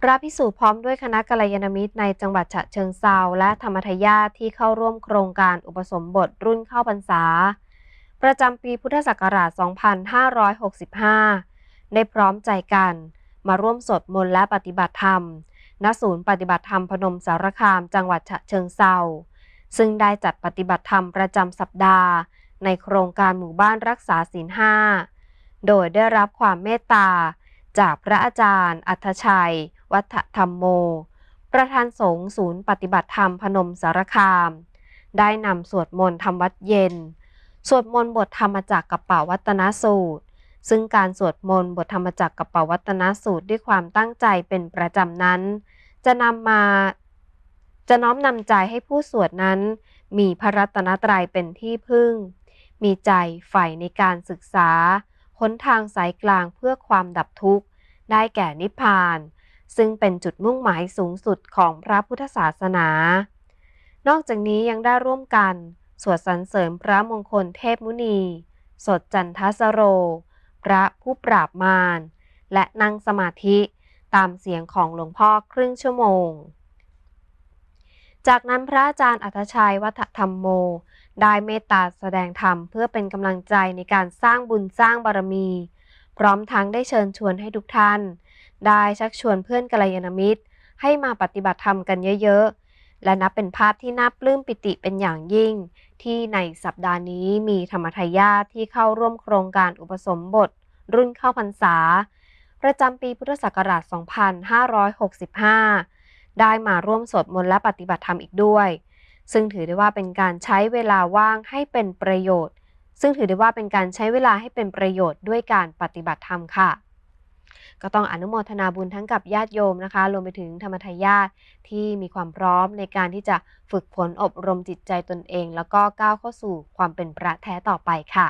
พระพิสุพร้อมด้วยคณะกัลยาณมิตรในจังหวัดฉะเชิงเซาและธรรมทยาทที่เข้าร่วมโครงการอุปสมบทรุ่นเข้าพรรษา ประจำปีพุทธศักราช 2565 ได้พร้อมใจกันมาร่วมสวดมนต์และปฏิบัติธรรม ณ ศูนย์ปฏิบัติธรรมพนมสารคามจังหวัดฉะเชิงเซา ซึ่งได้จัดปฏิบัติธรรมประจำสัปดาห์ ในโครงการหมู่บ้านรักษาศีลห้า โดยได้รับความเมตตา จากพระอาจารย์ อัธชัย วัฒธรรมโม ประธานสงฆ์ศูนย์ปฏิบัติธรรมพนมสารคาม ได้นำสวดมนต์ทำวัดเย็น สวดมนต์บทธรรมจักรกับป่าวัตนสูตร ซึ่งการสวดมนต์บทธรรมจักรกับป่าวัตนสูตรด้วยความตั้งใจเป็นประจำนั้น จะนำมาจะน้อมนำใจให้ผู้สวดนั้น มีพระรัตนตรัยเป็นที่พึ่ง มีใจใฝ่ในการศึกษาหนทางสายกลางเพื่อความดับทุกข์ ได้แก่นิพพาน ซึ่งเป็นจุดมุ่งหมายสูงสุดของพระพุทธศาสนา นอกจากนี้ยังได้ร่วมกัน สวดสรรเสริมพระมงคลเทพมุนี สดจันทสโร พระผู้ปราบมาร และนั่งสมาธิตามเสียงของหลวงพ่อครึ่งชั่วโมง จากนั้นพระอาจารย์อัธชัยวัฒธรรมโม ได้เมตตาแสดงธรรมเพื่อเป็นกำลังใจในการสร้างบุญสร้างบารมี พร้อมทั้งได้เชิญชวนให้ทุกท่าน ได้ชักชวนเพื่อนกัลยาณมิตร ให้มาปฏิบัติธรรมกันเยอะๆ และนับเป็นภาพที่น่าปลื้มปิติเป็นอย่างยิ่ง ที่ในสัปดาห์นี้มีธรรมทายาทที่เข้าร่วมโครงการอุปสมบท รุ่นเข้าพรรษา ประจำปีพุทธศักราช 2565 ได้มาร่วมสวดมนต์และปฏิบัติธรรมอีกด้วย ซึ่งถือได้ว่าเป็นการใช้เวลาว่างให้เป็นประโยชน์ ซึ่งถือได้ว่าเป็นการใช้เวลาให้เป็นประโยชน์ด้วยการปฏิบัติธรรมค่ะ ก็ต้องอนุโมทนาบุญทั้งกับญาติโยมนะคะ รวมไปถึงธรรมทายาทที่มีความพร้อมในการที่จะฝึกฝนอบรมจิตใจตนเอง แล้วก็ก้าวเข้าสู่ความเป็นพระแท้ต่อไปค่ะ